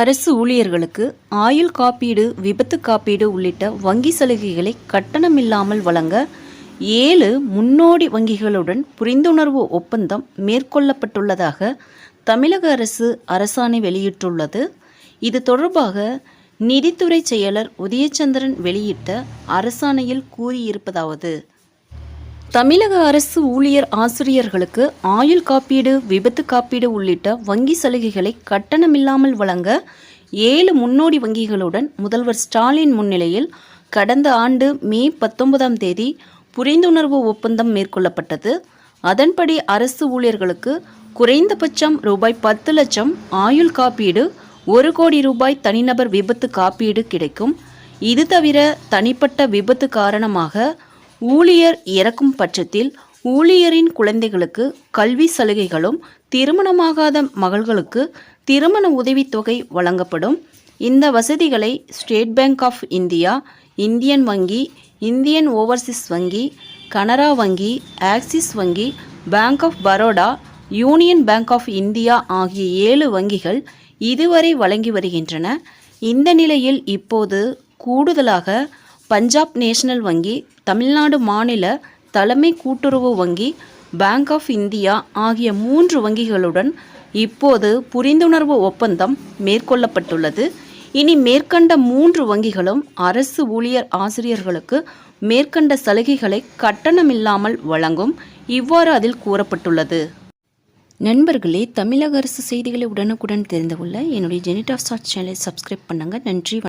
அரசு ஊழியர்களுக்கு ஆயுள் காப்பீடு விபத்து காப்பீடு உள்ளிட்ட வங்கி சலுகைகளை கட்டணமில்லாமல் வழங்க ஏழு முன்னோடி வங்கிகளுடன் புரிந்துணர்வு ஒப்பந்தம் மேற்கொள்ளப்பட்டுள்ளதாக தமிழக அரசு அரசாணை வெளியிட்டுள்ளது. இது தொடர்பாக நிதித்துறை செயலர் உதயச்சந்திரன் வெளியிட்ட அரசாணையில் கூறியிருப்பதாவது தமிழக அரசு ஊழியர் ஆசிரியர்களுக்கு ஆயுள் காப்பீடு விபத்து காப்பீடு உள்ளிட்ட வங்கி சலுகைகளை கட்டணமில்லாமல் வழங்க ஏழு முன்னோடி வங்கிகளுடன் முதல்வர் ஸ்டாலின் முன்னிலையில் கடந்த ஆண்டு மே பத்தொன்பதாம் தேதி புரிந்துணர்வு ஒப்பந்தம் மேற்கொள்ளப்பட்டது. அதன்படி அரசு ஊழியர்களுக்கு குறைந்தபட்சம் ரூபாய் பத்து லட்சம் ஆயுள் காப்பீடு ஒரு கோடி ரூபாய் தனிநபர் விபத்து காப்பீடு கிடைக்கும். இது தவிர தனிப்பட்ட விபத்து காரணமாக ஊழியர் இறக்கும் பட்சத்தில் ஊழியரின் குழந்தைகளுக்கு கல்வி சலுகைகளும் திருமணமாகாத மகள்களுக்கு திருமண உதவித்தொகை வழங்கப்படும். இந்த வசதிகளை State Bank of India Indian வங்கி இந்தியன் ஓவர்சீஸ் வங்கி கனரா வங்கி ஆக்சிஸ் வங்கி Bank of Baroda Union Bank of India ஆகிய ஏழு வங்கிகள் இதுவரை வழங்கி வருகின்றன. இந்த நிலையில் இப்போது கூடுதலாக பஞ்சாப் நேஷனல் வங்கி தமிழ்நாடு மாநில தலைமை கூட்டுறவு வங்கி பேங்க் ஆஃப் இந்தியா ஆகிய மூன்று வங்கிகளுடன் இப்போது புரிந்துணர்வு ஒப்பந்தம் மேற்கொள்ளப்பட்டுள்ளது. இனி மேற்கண்ட மூன்று வங்கிகளும் அரசு ஊழியர் ஆசிரியர்களுக்கு மேற்கண்ட சலுகைகளை கட்டணமில்லாமல் வழங்கும் இவ்வாறு அதில் கூறப்பட்டுள்ளது. நண்பர்களே தமிழக அரசு செய்திகளை உடனுக்குடன் தெரிந்து கொள்ள என்னுடைய ஜெனிட் ஆஃப் ஸ்டார்ட் சேனலை சப்ஸ்கிரைப் பண்ணுங்கள் நன்றி